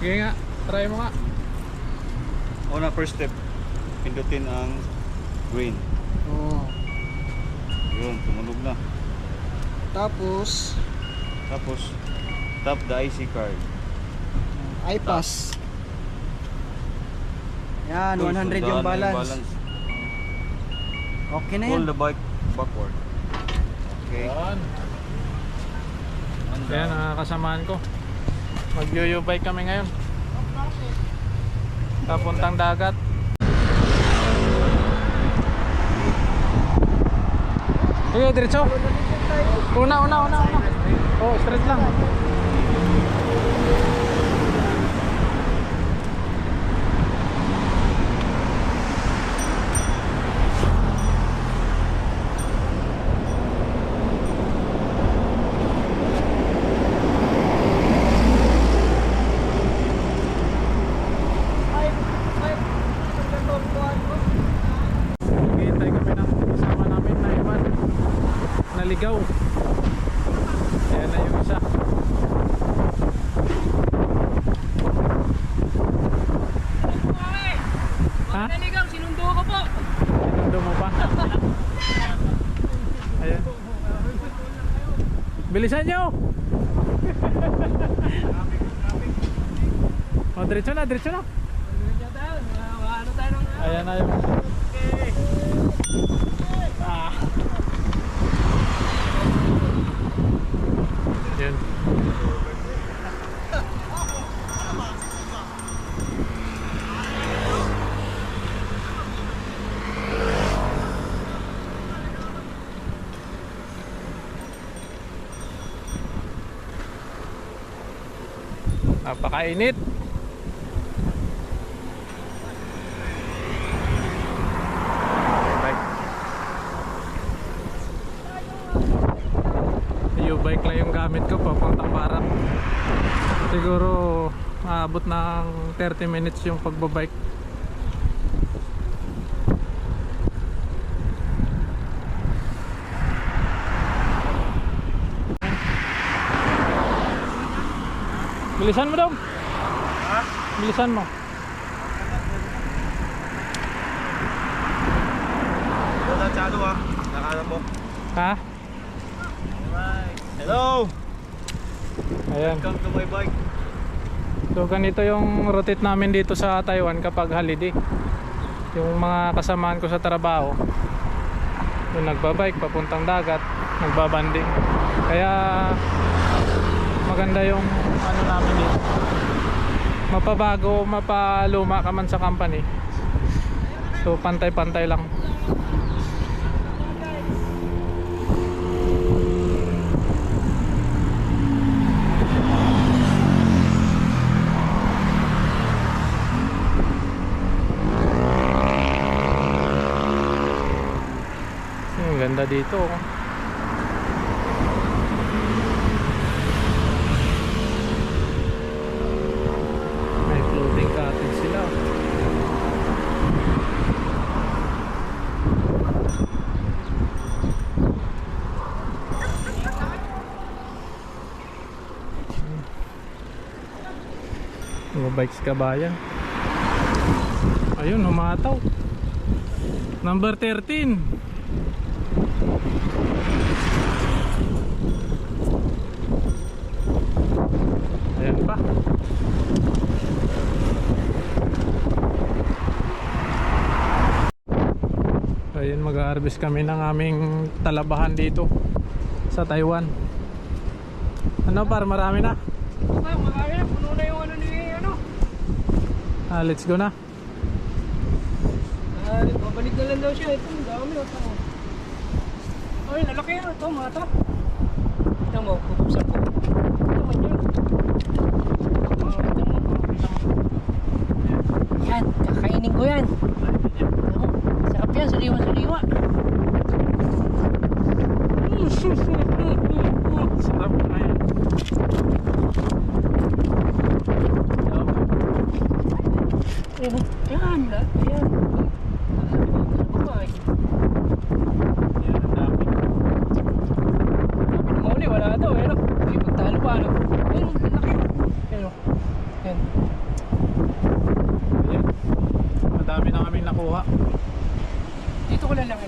Sige nga, try mo nga. Una, first step, pindutin ang green. Oo. Yun, tumunog na. Tapos, Tapos, tap the IC card. iPass. Yan, Ito, 100 yung sundahan na balance. Okay na yan. Pull the bike backward. Okay. Yan. And Yan down. ang kasamaan ko. Mag-yoyo bike kami ngayon. Papuntang dagat. Sige, diretso. Una, una, una, una. Oh, straight lang. Naligaw. Ayan na yung isa. Ha? Naligaw, sinundo ko po. Sinundo mo pa? Ayan. Bilisan nyo! o, diretso na, diretso na. Ano. Ayan na yung... Ah. Yun. Napakainit. Bike. Lang yung gamit ko papuntang barak. Siguro maabot ng 30 minutes yung pagbabike. Bilisan mo daw. Bilisan mo. Wala tsado ah. Nakala mo. Ha? Hello! Ayan. Welcome to my bike. So ganito yung rotate namin dito sa Taiwan kapag holiday. Yung mga kasamaan ko sa trabaho, yung nagbabike papuntang dagat, nagbabanding. Kaya maganda yung ano namin dito. Mapabago, mapaluma ka man sa company. So pantay-pantay lang. Ang ganda dito. oh. Mga bikes kabayan. Ayun, humataw. Number 13. Ayan pa. Ayun, mag-harvest kami ng aming talabahan dito sa Taiwan. Ano par, marami na. Ay, makaya, puno na yung ano ni ano. Ah, let's go na. Ah, babalik na lang daw siya. Ito, dami. oh, tama. Ay, lalaki yan. Ito, mga ito. Mo, pupuksan ko. Ito man yun. Mo. Yan, kakainin ko yan. Ako, sarap yan, sariwa-sariwa. Sarap Ayan. Ayan. Ayan. Dami na kaming nakuha. Dito ko lang lang